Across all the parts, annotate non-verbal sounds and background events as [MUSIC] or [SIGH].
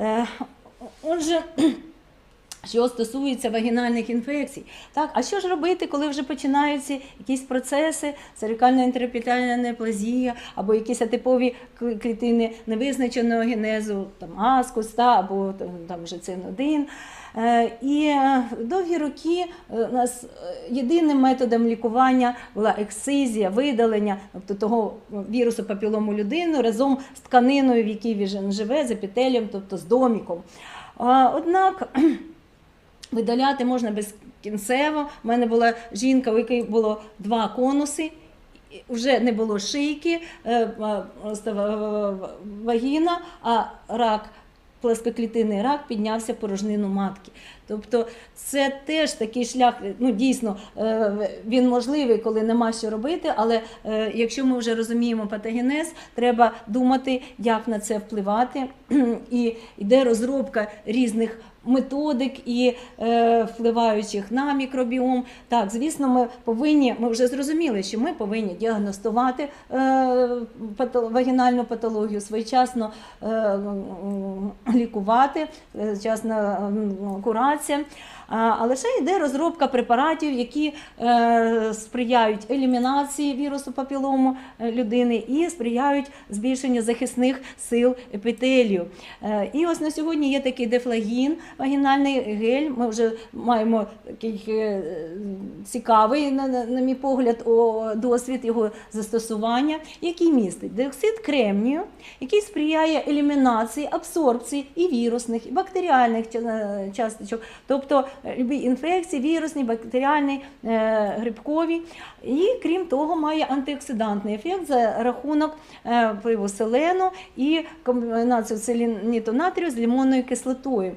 Е, Отже, що стосується вагінальних інфекцій, так а що ж робити, коли вже починаються якісь процеси, цервікальна інтерепітальна неплазія, або якісь атипові клітини невизначеного генезу, там аскус, або там, там жицин 1 Е, І е, довгі роки е, у нас єдиним методом лікування була ексцизія, видалення тобто того вірусу папілому людини разом з тканиною, в якій він живе, з епітелієм, тобто з доміком. Однак видаляти можна безкінцево. У мене була жінка, у якої було два конуси. Вже не було шийки, е, вагіна, а рак, плоскоклітинний рак піднявся порожнину матки. Тобто це теж такий шлях, ну дійсно е, він можливий, коли нема що робити, але е, якщо ми вже розуміємо патогенез, треба думати, як на це впливати. [CLEARS THROAT] І йде розробка різних методик і е, впливаючих на мікробіом. Так, звісно, ми повинні, ми вже зрозуміли, що ми повинні діагностувати е, пато- вагінальну патологію, своєчасно е, лікувати, е, вчасна м, курація. А а лише йде розробка препаратів, які е, сприяють елімінації вірусу папілому е, людини і сприяють збільшенню захисних сил епітелію. Е, і ось на сьогодні є такий дефлагін, вагінальний гель. Ми вже маємо такий цікавий, на, мій погляд, досвід його застосування, який містить диоксид кремнію, який сприяє елімінації, абсорбції і вірусних, і бактеріальних ча- часточок, тобто любі інфекції, вірусні, бактеріальні, е, грибкові. І крім того, має антиоксидантний ефект за рахунок е, впливу селену і комбінацію селеніту натрію з лимонною кислотою.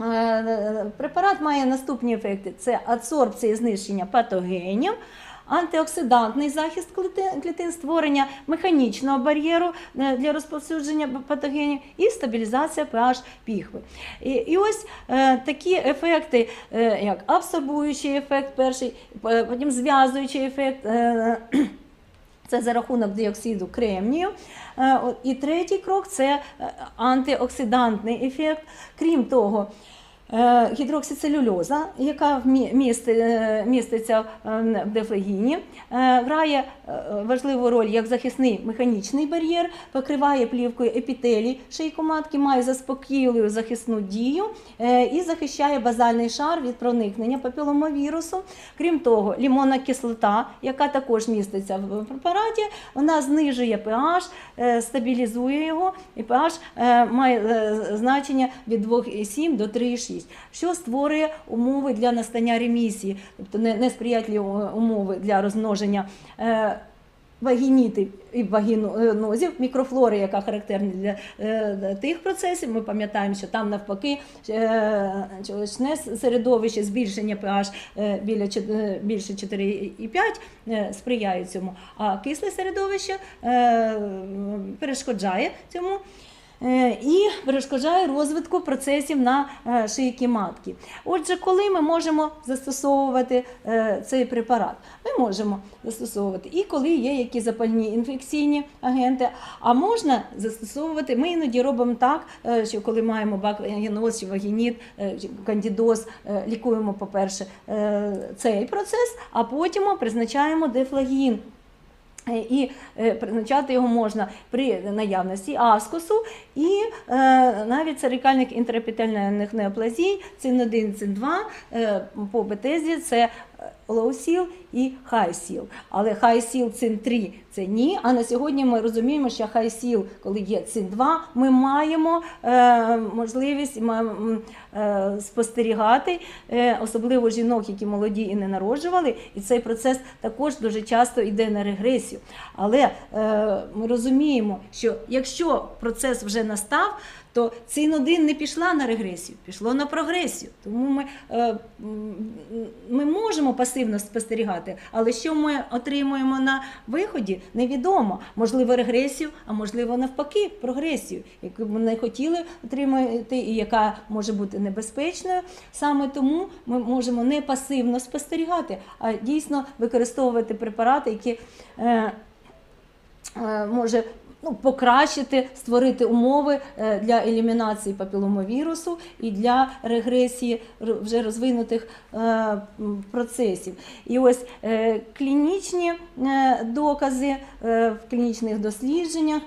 Е, Препарат має наступні ефекти: це адсорбція і знищення патогенів. Антиоксидантний захист клітин, клітин, створення механічного бар'єру е, для розповсюдження патогенів і стабілізація pH піхви. І, і ось е, такі ефекти, е, як абсорбуючий ефект, перший, е, потім зв'язуючий ефект. Е, [CLEARS THROAT] це за рахунок діоксиду кремнію. Е, І третій крок це антиоксидантний ефект. Крім того, гідроксицелюльоза, яка е, міститься е, в дефлегіні, е, грає е, важливу роль як захисний механічний бар'єр, покриває плівкою епітелій шийку матки, має заспокійливу захисну дію е, і захищає базальний шар від проникнення папіломовірусу. Крім того, лімонна кислота, яка також міститься в препараті, вона знижує pH, е, стабілізує його, і pH е, має е, значення від 2,7 до 3,6, що створює умови для настання ремісії, тобто не- несприятливі умови для розмноження. е, Вагінітів і вагінозів, мікрофлори, яка характерна для е, тих процесів. Ми пам'ятаємо, що там навпаки е, середовище, збільшення pH е, біля більше 4,5 е, сприяє цьому, а кисле середовище перешкоджає цьому. Е, І перешкоджає розвитку процесів на е, шийки матки. Отже, коли ми можемо застосовувати е, цей препарат? Ми можемо застосовувати і коли є якісь запальні інфекційні агенти, а можна застосовувати. Ми іноді робимо так, що коли маємо бактеріоз чи вагініт, кандідоз, лікуємо, по-перше, цей процес, а потім призначаємо дефлагін. Е, І е, призначати його можна при наявності аскосу. І е, навіть церикальних інтерепітельних неоплазій, цин 1, цин 2 е, по бетезі це low сіл і high сіл. Але high сіл цин 3 це ні. А на сьогодні ми розуміємо, що high сіл, коли є цин 2, ми маємо е, можливість е, спостерігати, е, особливо жінок, які молоді і не народжували. І цей процес також дуже часто йде на регресію. Але е, ми розуміємо, що якщо процес вже настав, то цин 1 не пішла на регресію, пішло на прогресію. Тому ми, е, ми можемо пасивно спостерігати, але що ми отримуємо на виході, невідомо. Можливо, регресію, а можливо, навпаки, прогресію, яку ми не хотіли отримати, і яка може бути небезпечною. Саме тому ми можемо не пасивно спостерігати, а дійсно використовувати препарати, які е, е, може ну, покращити, створити умови е, для елімінації папіломовірусу і для регресії вже розвинутих е, процесів. І ось е, клінічні докази в клінічних дослідженнях.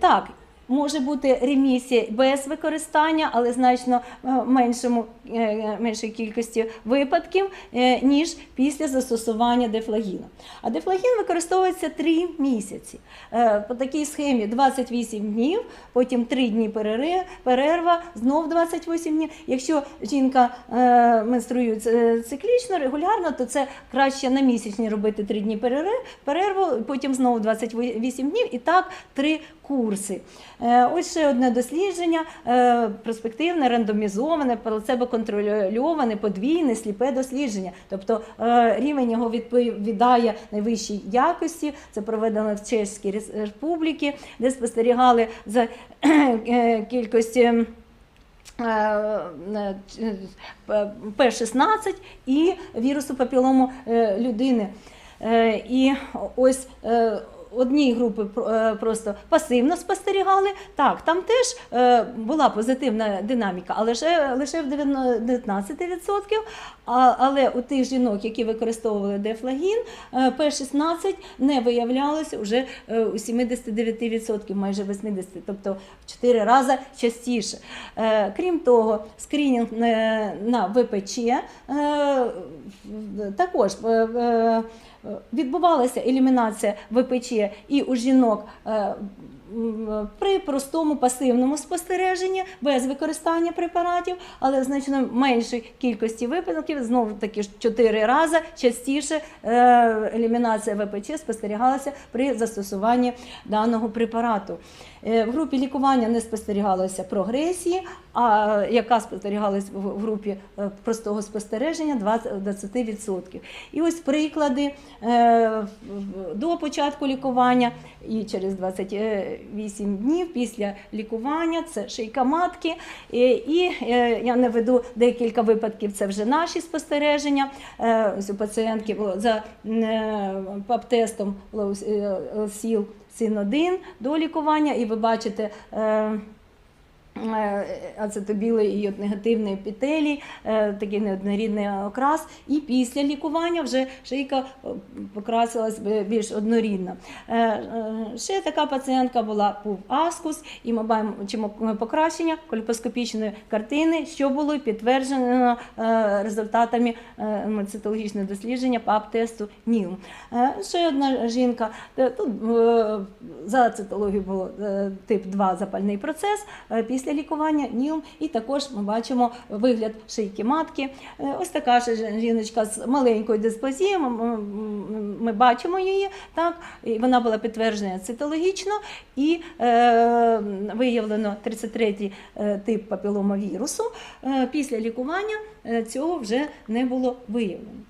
так, Може бути ремісія без використання, але значно е, меншому, е, меншій кількості випадків, е, ніж після застосування дефлагіну. А дефлагін використовується 3 місяці. По такій схемі 28 днів, потім 3 дні перерва, знов 28 днів. Якщо жінка менструює циклічно, регулярно, то це краще на місячні робити 3 дні перерву, потім знову 28 днів і так 3 курси. Е, Ось ще одне дослідження, е, перспективне, рандомізоване, плацебо-контрольоване, подвійне, сліпе дослідження. Тобто е, рівень його відповідає найвищій якості. Це проведено в Чеській Рес- Республіці, де спостерігали за кількістю. е, П-16 і вірусу папілому людини. І ось одній групи е, просто пасивно спостерігали. Так, там теж е, була позитивна динаміка, але лише, лише в 19%. Але у тих жінок, які використовували дефлагін, е, П-16 не виявлялося вже у 79%, майже 80%, тобто в 4 рази частіше. Крім того, скринінг на ВПЧ також відбувалася елімінація ВПЧ і у жінок. е, При простому пасивному спостереженні без використання препаратів, але в значно меншій кількості випадків, знову таки 4 рази частіше е, елімінація ВПЧ спостерігалася при застосуванні даного препарату. Е, В групі лікування не спостерігалося прогресії, а яка спостерігалась в групі е, простого спостереження 20 20%. І ось приклади е, до початку лікування і через 28 днів після лікування це шийка матки. І, е, я наведу декілька випадків, це вже наші спостереження. Ось у пацієнтки за ПАП-тестом сіл син 1 до лікування, і ви бачите. Е, Ацетобілий і негативний епітелій, е, такий неоднорідний окрас. І після лікування вже шийка е, покрасилась більш однорідно. Ще така пацієнтка була був аскус, і ми бачимо покращення кольпоскопічної картини, що було підтверджено результатами цитологічного дослідження ПАП-тесту НІЛ. Ще одна жінка, тут за цитологією було тип 2 запальний процес е, після лікування НІЛ, і також ми бачимо вигляд шийки матки. Е, Ось така ж жіночка з маленькою дисплазією, ми, бачимо її, так, вона була підтверджена цитологічно, і е, виявлено 33-й е, тип папіломавірусу. Е, Після лікування цього вже не було виявлено.